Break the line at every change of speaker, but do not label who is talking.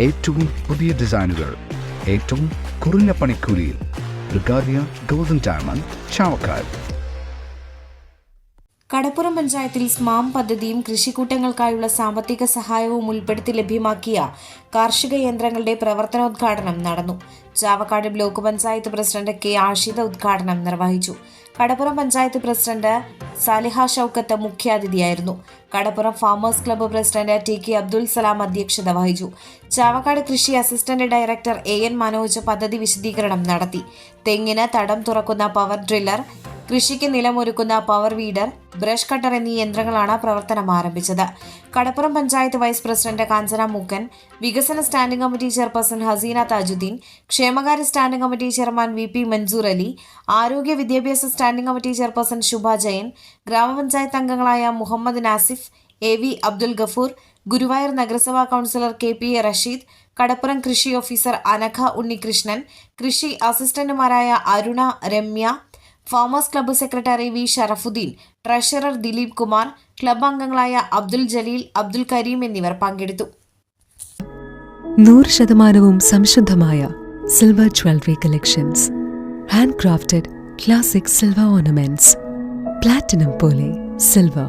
ഏറ്റവും പുതിയ ഡിസൈനുകൾ ഏറ്റവും കുറഞ്ഞ പണിക്കൂലിയിൽ. ബ്രിഗാദിയ ഗോൾഡൻ ഡയമണ്ട് ചാവക്കാട്.
കടപ്പുറം പഞ്ചായത്തിൽ സ്മാം പദ്ധതിയും കൃഷിക്കൂട്ടങ്ങൾക്കായുള്ള സാമ്പത്തിക സഹായവും ഉൾപ്പെടുത്തി ലഭ്യമാക്കിയ കാർഷിക യന്ത്രങ്ങളുടെ പ്രവർത്തനോദ്ഘാടനം നടന്നു. Chavakkad block panchayat president K Ashitha ഉദ്ഘാടനം നിർവഹിച്ചു. Kadappuram panchayat president Saliha Shoukath മുഖ്യാതിഥിയായിരുന്നു. Kadappuram farmers club president T K Abdul Salam അധ്യക്ഷത വഹിച്ചു. ചാവക്കാട് കൃഷി assistant director A N Manoj പദ്ധതി വിശദീകരണം നടത്തി. തെങ്ങിന് തടം തുറക്കുന്ന പവർ ഡ്രില്ലർ കൃഷിക്ക് നിലമൊരുക്കുന്ന പവർ വീഡർ ബ്രഷ് കട്ടർ എന്നീ യന്ത്രങ്ങളാണ് പ്രവർത്തനം ആരംഭിച്ചത്. കടപ്പുറം പഞ്ചായത്ത് വൈസ് പ്രസിഡന്റ് കാഞ്ചന മൂക്കൻ വികസന standing committee chairperson Haseena Thajudheen ക്ഷേമകാര്യ standing committee chairman V P Mansoor Ali ആരോഗ്യ വിദ്യാഭ്യാസ standing committee chairperson Shubha Jayan ഗ്രാമപഞ്ചായത്ത് അംഗങ്ങളായ മുഹമ്മദ് നാസിഫ് എ വി അബ്ദുൽ ഗഫൂർ ഗുരുവായൂർ നഗരസഭാ councillor K P A Rasheed Kadappuram കൃഷി ഓഫീസർ അനഘ ഉണ്ണികൃഷ്ണൻ കൃഷി അസിസ്റ്റന്റുമാരായ Aruna Ramya farmers club secretary V Sharafudheen treasurer Dileep Kumar club അംഗങ്ങളായ അബ്ദുൽ ജലീൽ അബ്ദുൽ കരീം എന്നിവർ പങ്കെടുത്തു.
നൂറ് ശതമാനവും സംശുദ്ധമായ silver jewellery collections hand crafted classic silver ornaments platinum പോലെ silver